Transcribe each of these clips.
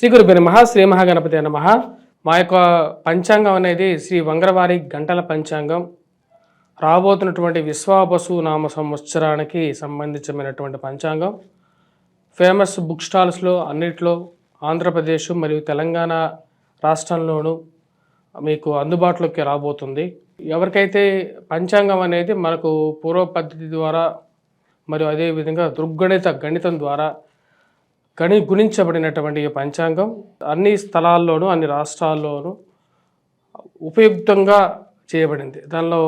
శ్రీ గురుబి నమ శ్రీ మహాగణపతి నమ. మా యొక్క పంచాంగం అనేది శ్రీ వంగరవారి గంటల పంచాంగం. రాబోతున్నటువంటి విశ్వాబసు నామ సంవత్సరానికి సంబంధించినటువంటి పంచాంగం. ఫేమస్ బుక్ స్టాల్స్లో అన్నిట్లో ఆంధ్రప్రదేశ్ మరియు తెలంగాణ రాష్ట్రంలోనూ మీకు అందుబాటులోకి రాబోతుంది. ఎవరికైతే పంచాంగం అనేది మనకు పూర్వ పద్ధతి ద్వారా మరియు అదేవిధంగా దృగ్గణిత గణితం ద్వారా గణి గుణించబడినటువంటి ఈ పంచాంగం అన్ని స్థలాల్లోనూ అన్ని రాష్ట్రాల్లోనూ ఉపయుక్తంగా చేయబడింది. దానిలో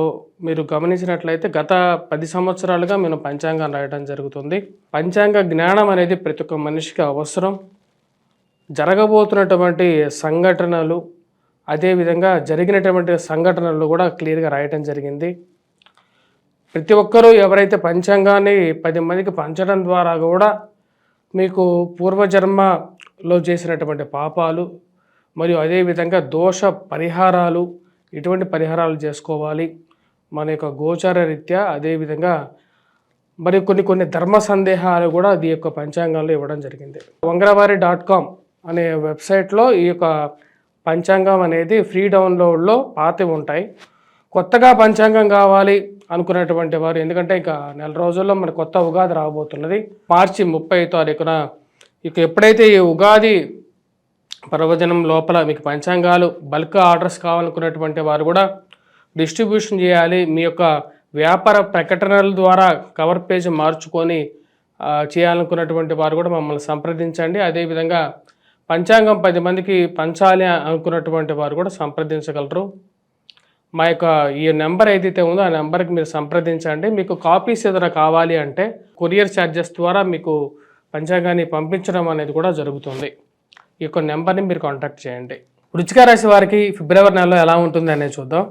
మీరు గమనించినట్లయితే గత పది సంవత్సరాలుగా మేము పంచాంగం రాయడం జరుగుతుంది. పంచాంగ జ్ఞానం అనేది ప్రతి ఒక్క మనిషికి అవసరం. జరగబోతున్నటువంటి సంఘటనలు అదేవిధంగా జరిగినటువంటి సంఘటనలు కూడా క్లియర్గా రాయటం జరిగింది. ప్రతి ఒక్కరూ ఎవరైతే పంచాంగాన్ని పది మందికి పంచడం ద్వారా కూడా మీకు పూర్వజన్మలో చేసినటువంటి పాపాలు మరియు అదేవిధంగా దోష పరిహారాలు ఎటువంటి పరిహారాలు చేసుకోవాలి. మన యొక్క గోచార రీత్యా అదేవిధంగా మరి కొన్ని కొన్ని ధర్మ సందేహాలు కూడా అది యొక్క పంచాంగంలో ఇవ్వడం జరిగింది. వంగరవారి డాట్ కామ్ అనే వెబ్సైట్లో ఈ యొక్క పంచాంగం అనేది ఫ్రీ డౌన్లోడ్లో పాతి ఉంటాయి. కొత్తగా పంచాంగం కావాలి అనుకున్నటువంటి వారు. ఎందుకంటే ఇక నెల రోజుల్లో మన కొత్త ఉగాది రాబోతున్నది. మార్చి ముప్పై తారీఖున ఇక ఎప్పుడైతే ఈ ఉగాది పర్వదినం లోపల మీకు పంచాంగాలు బల్క్ ఆర్డర్స్ కావాలనుకున్నటువంటి వారు కూడా డిస్ట్రిబ్యూషన్ చేయాలి. మీ యొక్క వ్యాపార ప్రకటనల ద్వారా కవర్ పేజ్ మార్చుకొని చేయాలనుకున్నటువంటి వారు కూడా మమ్మల్ని సంప్రదించండి. అదేవిధంగా పంచాంగం పది మందికి పంచాలి అనుకున్నటువంటి వారు కూడా సంప్రదించగలరు. మా యొక్క ఈ నెంబర్ ఏదైతే ఉందో ఆ నెంబర్కి మీరు సంప్రదించండి. మీకు కాపీస్ ఏదైనా కావాలి అంటే కొరియర్ ఛార్జెస్ ద్వారా మీకు పంచాంగాన్ని పంపించడం అనేది కూడా జరుగుతుంది. ఈ యొక్క నెంబర్ని మీరు కాంటాక్ట్ చేయండి. వృచ్చిక రాశి వారికి ఫిబ్రవరి నెలలో ఎలా ఉంటుంది అనేది చూద్దాం.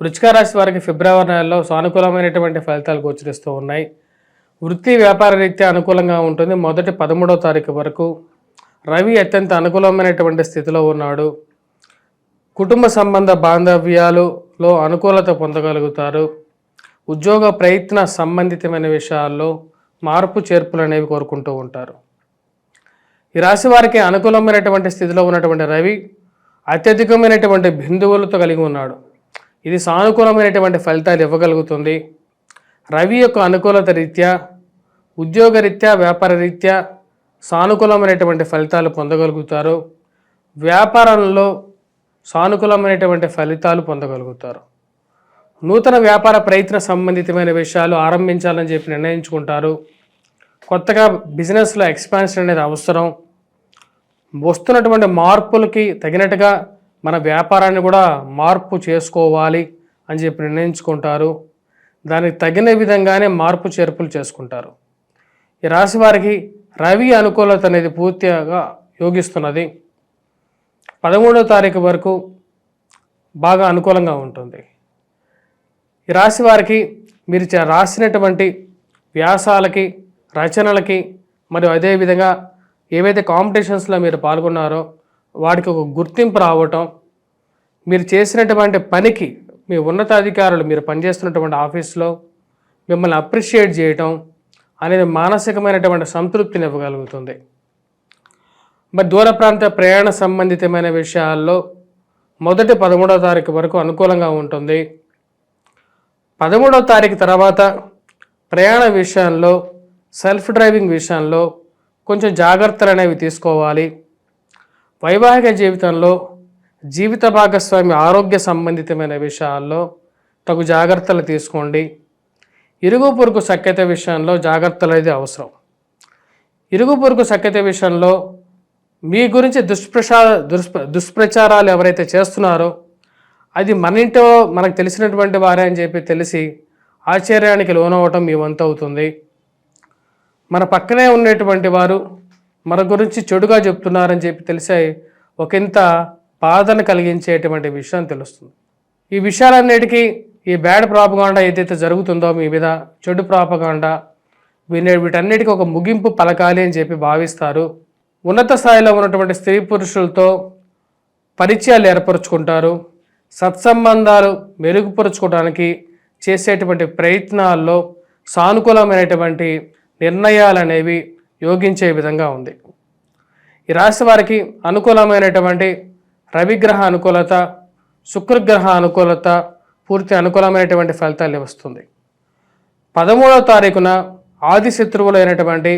వృచ్చిక రాశి వారికి ఫిబ్రవరి నెలలో సానుకూలమైనటువంటి ఫలితాలు గోచరిస్తూ ఉన్నాయి. వృత్తి వ్యాపార రీత్యా అనుకూలంగా ఉంటుంది. మొదటి పదమూడవ తారీఖు వరకు రవి అత్యంత అనుకూలమైనటువంటి స్థితిలో ఉన్నాడు. కుటుంబ సంబంధ బాంధవ్యాలు లో అనుకూలత పొందగలుగుతారు. ఉద్యోగ ప్రయత్న సంబంధితమైన విషయాల్లో మార్పు చేర్పులు అనేవి కోరుకుంటూ ఉంటారు. ఈ రాశి వారికి అనుకూలమైనటువంటి స్థితిలో ఉన్నటువంటి రవి అత్యధికమైనటువంటి బిందువులతో కలిగి ఉన్నాడు. ఇది సానుకూలమైనటువంటి ఫలితాలు ఇవ్వగలుగుతుంది. రవి యొక్క అనుకూలత రీత్యా ఉద్యోగ రీత్యా వ్యాపార రీత్యా సానుకూలమైనటువంటి ఫలితాలు పొందగలుగుతారు. వ్యాపారంలో సానుకూలమైనటువంటి ఫలితాలు పొందగలుగుతారు. నూతన వ్యాపార ప్రయత్న సంబంధితమైన విషయాలు ఆరంభించాలని చెప్పి నిర్ణయించుకుంటారు. కొత్తగా బిజినెస్లో ఎక్స్పాన్షన్ అనేది అవసరం. వస్తున్నటువంటి మార్పులకి తగినట్టుగా మన వ్యాపారాన్ని కూడా మార్పు చేసుకోవాలి అని చెప్పి నిర్ణయించుకుంటారు. దానికి తగిన విధంగానే మార్పు చేర్పులు చేసుకుంటారు. ఈ రాశి వారికి రవి అనుకూలత అనేది పూర్తిగా యోగిస్తున్నది. పదమూడవ తారీఖు వరకు బాగా అనుకూలంగా ఉంటుంది. ఈ రాశి వారికి మీరు చ- రాసినటువంటి వ్యాసాలకి రచనలకి మరియు అదేవిధంగా ఏవైతే కాంపిటీషన్స్లో మీరు పాల్గొన్నారో వాటికి ఒక గుర్తింపు రావటం మీరు చేసినటువంటి పనికి మీ ఉన్నతాధికారులు మీరు పనిచేస్తున్నటువంటి ఆఫీస్లో మిమ్మల్ని అప్రిషియేట్ చేయటం అనేది మానసికమైనటువంటి సంతృప్తిని ఇవ్వగలుగుతుంది. మరి దూర ప్రాంత ప్రయాణ సంబంధితమైన విషయాల్లో మొదటి పదమూడవ తారీఖు వరకు అనుకూలంగా ఉంటుంది. పదమూడవ తారీఖు తర్వాత ప్రయాణ విషయంలో సెల్ఫ్ డ్రైవింగ్ విషయంలో కొంచెం జాగ్రత్తలు అనేవి తీసుకోవాలి. వైవాహిక జీవితంలో జీవిత భాగస్వామి ఆరోగ్య సంబంధితమైన విషయాల్లో తగు జాగ్రత్తలు తీసుకోండి. ఇరుగు పొరుగు సఖ్యత విషయంలో జాగ్రత్తలు అనేది అవసరం. ఇరుగు పొరుగు సఖ్యత విషయంలో మీ గురించి దుష్ప్రచా దుష్ప దుష్ప్రచారాలు ఎవరైతే చేస్తున్నారో అది మన ఇంటో మనకు తెలిసినటువంటి వారే అని చెప్పి తెలిసి ఆశ్చర్యానికి లోనవటం మీ వంతు అవుతుంది. మన పక్కనే ఉన్నటువంటి వారు మన గురించి చెడుగా చెప్తున్నారని చెప్పి తెలిసే ఒకంత బాధను కలిగించేటువంటి విషయం తెలుస్తుంది. ఈ విషయాలన్నిటికీ ఈ బ్యాడ్ ప్రాపగాండా ఏదైతే జరుగుతుందో మీ మీద చెడు ప్రాపగాండా వీటన్నిటికీ ఒక ముగింపు పలకాలి అని చెప్పి భావిస్తారు. ఉన్నత స్థాయిలో ఉన్నటువంటి స్త్రీ పురుషులతో పరిచయాలు ఏర్పరచుకుంటారు. సత్సంబంధాలు మెరుగుపరుచుకోవడానికి చేసేటువంటి ప్రయత్నాల్లో సానుకూలమైనటువంటి నిర్ణయాలు అనేవి యోగించే విధంగా ఉంది. ఈ రాశి వారికి అనుకూలమైనటువంటి రవిగ్రహ అనుకూలత శుక్రగ్రహ అనుకూలత పూర్తి అనుకూలమైనటువంటి ఫలితాలు వస్తుంది పదమూడవ తారీఖున ఆది శత్రువులైనటువంటి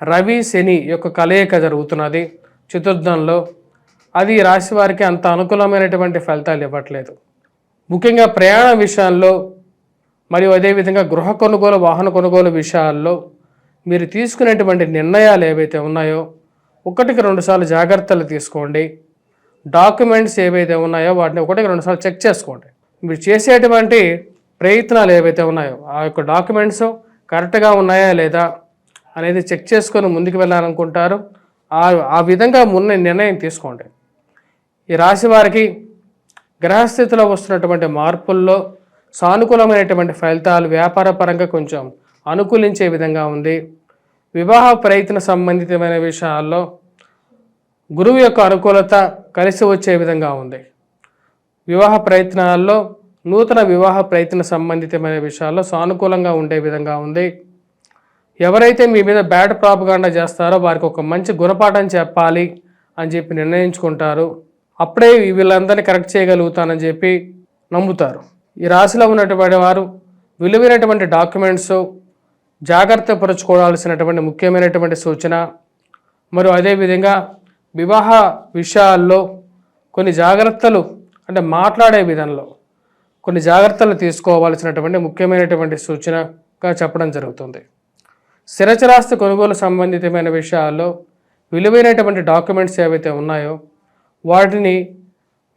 రవి శని యొక్క కలయిక జరుగుతున్నది. చతుర్థంలో అది రాశి వారికి అంత అనుకూలమైనటువంటి ఫలితాలు ఇవ్వట్లేదు. ముఖ్యంగా ప్రయాణ విషయాల్లో మరియు అదేవిధంగా గృహ కొనుగోలు వాహన కొనుగోలు విషయాల్లో మీరు తీసుకునేటువంటి నిర్ణయాలు ఏవైతే ఉన్నాయో ఒకటికి రెండుసార్లు జాగ్రత్తలు తీసుకోండి. డాక్యుమెంట్స్ ఏవైతే ఉన్నాయో వాటిని ఒకటికి రెండుసార్లు చెక్ చేసుకోండి. మీరు చేసేటువంటి ప్రయత్నాలు ఏవైతే ఉన్నాయో ఆ యొక్క డాక్యుమెంట్స్ కరెక్ట్గా ఉన్నాయా లేదా అనేది చెక్ చేసుకొని ముందుకు వెళ్ళాలనుకుంటారు. ఆ ఆ విధంగా మున్న నిర్ణయం తీసుకోండి. ఈ రాశి వారికి గ్రహస్థితిలో వస్తున్నటువంటి మార్పుల్లో సానుకూలమైనటువంటి ఫలితాలు వ్యాపార పరంగా కొంచెం అనుకూలించే విధంగా ఉంది. వివాహ ప్రయత్న సంబంధితమైన విషయాల్లో గురువు యొక్క అనుకూలత కలిసి వచ్చే విధంగా ఉంది. వివాహ ప్రయత్నాల్లో నూతన వివాహ ప్రయత్న సంబంధితమైన విషయాల్లో సానుకూలంగా ఉండే విధంగా ఉంది. ఎవరైతే మీ మీద బ్యాడ్ ప్రాపగాండా చేస్తారో వారికి ఒక మంచి గుణపాఠం చెప్పాలి అని చెప్పి నిర్ణయించుకుంటారు. అప్పుడే వీళ్ళందరినీ కరెక్ట్ చేయగలుగుతానని చెప్పి నమ్ముతారు. ఈ రాశిలో ఉన్నటువంటి వారు విలువైనటువంటి డాక్యుమెంట్స్ జాగ్రత్త పరుచుకోవాల్సినటువంటి ముఖ్యమైనటువంటి సూచన. మరియు అదేవిధంగా వివాహ విషయాల్లో కొన్ని జాగ్రత్తలు అంటే మాట్లాడే విధంలో కొన్ని జాగ్రత్తలు తీసుకోవాల్సినటువంటి ముఖ్యమైనటువంటి సూచనగా చెప్పడం జరుగుతుంది. స్థిరచరాస్తి కొనుగోలు సంబంధితమైన విషయాల్లో విలువైనటువంటి డాక్యుమెంట్స్ ఏవైతే ఉన్నాయో వాటిని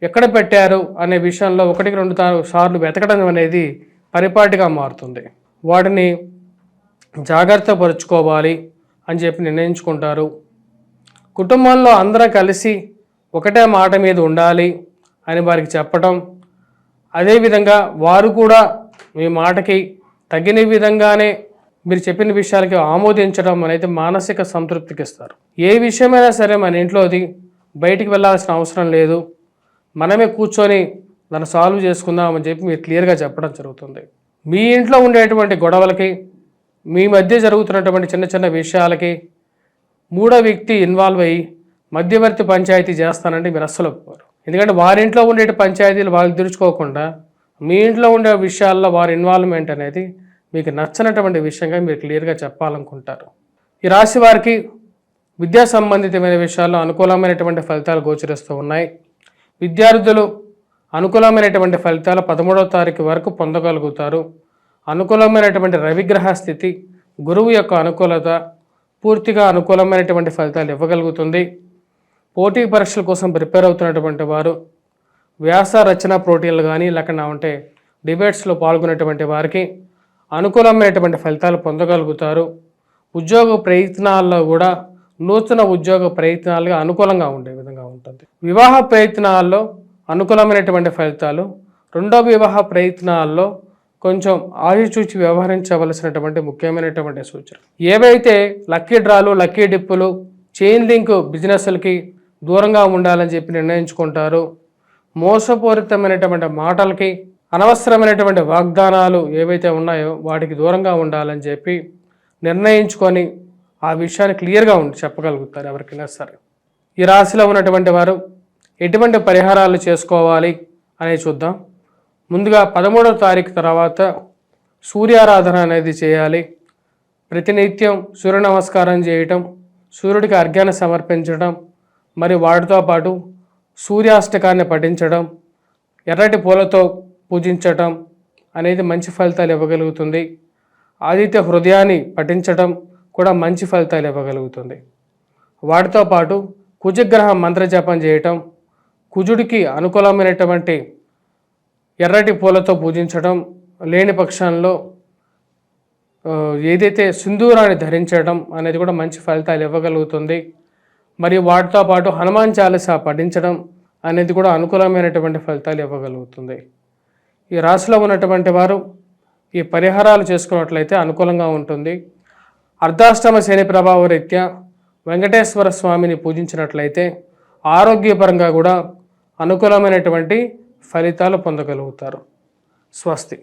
ఎక్కడ పెట్టారు అనే విషయంలో ఒకటికి రెండు సార్లు వెతకడం అనేది పరిపాటిగా మారుతుంది. వాటిని జాగ్రత్త పరుచుకోవాలి అని చెప్పి నిర్ణయించుకుంటారు. కుటుంబంలో అందరూ కలిసి ఒకటే మాట మీద ఉండాలి అని వారికి చెప్పటం. అదేవిధంగా వారు కూడా మీ మాటకి తగిన విధంగానే మీరు చెప్పిన విషయాలకి ఆమోదించడం అనేది మానసిక సంతృప్తికి ఇస్తారు. ఏ విషయమైనా సరే మన ఇంట్లోది బయటికి వెళ్ళాల్సిన అవసరం లేదు. మనమే కూర్చొని దాన్ని సాల్వ్ చేసుకుందాం అని చెప్పి మీరు క్లియర్గా చెప్పడం జరుగుతుంది. మీ ఇంట్లో ఉండేటువంటి గొడవలకి మీ మధ్య జరుగుతున్నటువంటి చిన్న చిన్న విషయాలకి మూడో వ్యక్తి ఇన్వాల్వ్ అయ్యి మధ్యవర్తి పంచాయతీ చేస్తానంటే మీరు అస్సలు ఒప్పుకోరు. ఎందుకంటే వారి ఇంట్లో ఉండే పంచాయతీలు వాళ్ళు తెరుచుకోకుండా మీ ఇంట్లో ఉండే విషయాల్లో వారి ఇన్వాల్వ్మెంట్ అనేది మీకు నచ్చనటువంటి విషయంగా మీరు క్లియర్గా చెప్పాలనుకుంటారు. ఈ రాశి వారికి విద్యా సంబంధితమైన విషయాల్లో అనుకూలమైనటువంటి ఫలితాలు గోచరిస్తూ ఉన్నాయి. విద్యార్థులు అనుకూలమైనటువంటి ఫలితాలు పదమూడవ తారీఖు వరకు పొందగలుగుతారు. అనుకూలమైనటువంటి రవిగ్రహ స్థితి గురువు యొక్క అనుకూలత పూర్తిగా అనుకూలమైనటువంటి ఫలితాలు ఇవ్వగలుగుతుంది. పోటీ పరీక్షల కోసం ప్రిపేర్ అవుతున్నటువంటి వారు వ్యాస రచన పోటీలు కానీ లేకుండా ఉంటే డిబేట్స్లో పాల్గొనేటువంటి వారికి అనుకూలమైనటువంటి ఫలితాలు పొందగలుగుతారు. ఉద్యోగ ప్రయత్నాల్లో కూడా నూతన ఉద్యోగ ప్రయత్నాలుగా అనుకూలంగా ఉండే విధంగా ఉంటుంది. వివాహ ప్రయత్నాల్లో అనుకూలమైనటువంటి ఫలితాలు రెండో వివాహ ప్రయత్నాల్లో కొంచెం ఆచిచూచి వ్యవహరించవలసినటువంటి ముఖ్యమైనటువంటి సూచన ఏవైతే లక్కీ డ్రాలు లక్కీ డిప్పులు చైన్ లింక్ బిజినెస్లకి దూరంగా ఉండాలని చెప్పి నిర్ణయించుకుంటారు మోసపూరితమైనటువంటి మాటలకి అనవసరమైనటువంటి వాగ్దానాలు ఏవైతే ఉన్నాయో వాటికి దూరంగా ఉండాలని చెప్పి నిర్ణయించుకొని ఆ విషయాన్ని క్లియర్గా ఉండి చెప్పగలుగుతారు ఎవరికైనా సరే. ఈ రాశిలో ఉన్నటువంటి వారు ఎటువంటి పరిహారాలు చేసుకోవాలి అనేది చూద్దాం. ముందుగా పదమూడవ తారీఖు తర్వాత సూర్యారాధన అనేది చేయాలి. ప్రతినిత్యం సూర్య నమస్కారం చేయటం సూర్యుడికి అర్ఘ్యాన్ని సమర్పించడం మరి వాటితో పాటు సూర్యాష్టకాన్ని పఠించడం ఎర్రటి పూలతో పూజించటం అనేది మంచి ఫలితాలు ఇవ్వగలుగుతుంది. ఆదిత్య హృదయాన్ని పఠించటం కూడా మంచి ఫలితాలు ఇవ్వగలుగుతుంది. వాటితో పాటు కుజగ్రహ మంత్రజపం చేయటం కుజుడికి అనుకూలమైనటువంటి ఎర్రటి పూలతో పూజించడం లేని పక్షంలో ఏదైతే సింధూరాన్ని ధరించడం అనేది కూడా మంచి ఫలితాలు ఇవ్వగలుగుతుంది. మరియు వాటితో పాటు హనుమాన్ చాలీసా పఠించడం అనేది కూడా అనుకూలమైనటువంటి ఫలితాలు ఇవ్వగలుగుతుంది. ఈ రాశిలో ఉన్నటువంటి వారు ఈ పరిహారాలు చేసుకున్నట్లయితే అనుకూలంగా ఉంటుంది. అర్ధాష్టమ శని ప్రభావ రీత్యా వెంకటేశ్వర స్వామిని పూజించినట్లయితే ఆరోగ్యపరంగా కూడా అనుకూలమైనటువంటి ఫలితాలు పొందగలుగుతారు. స్వస్తి.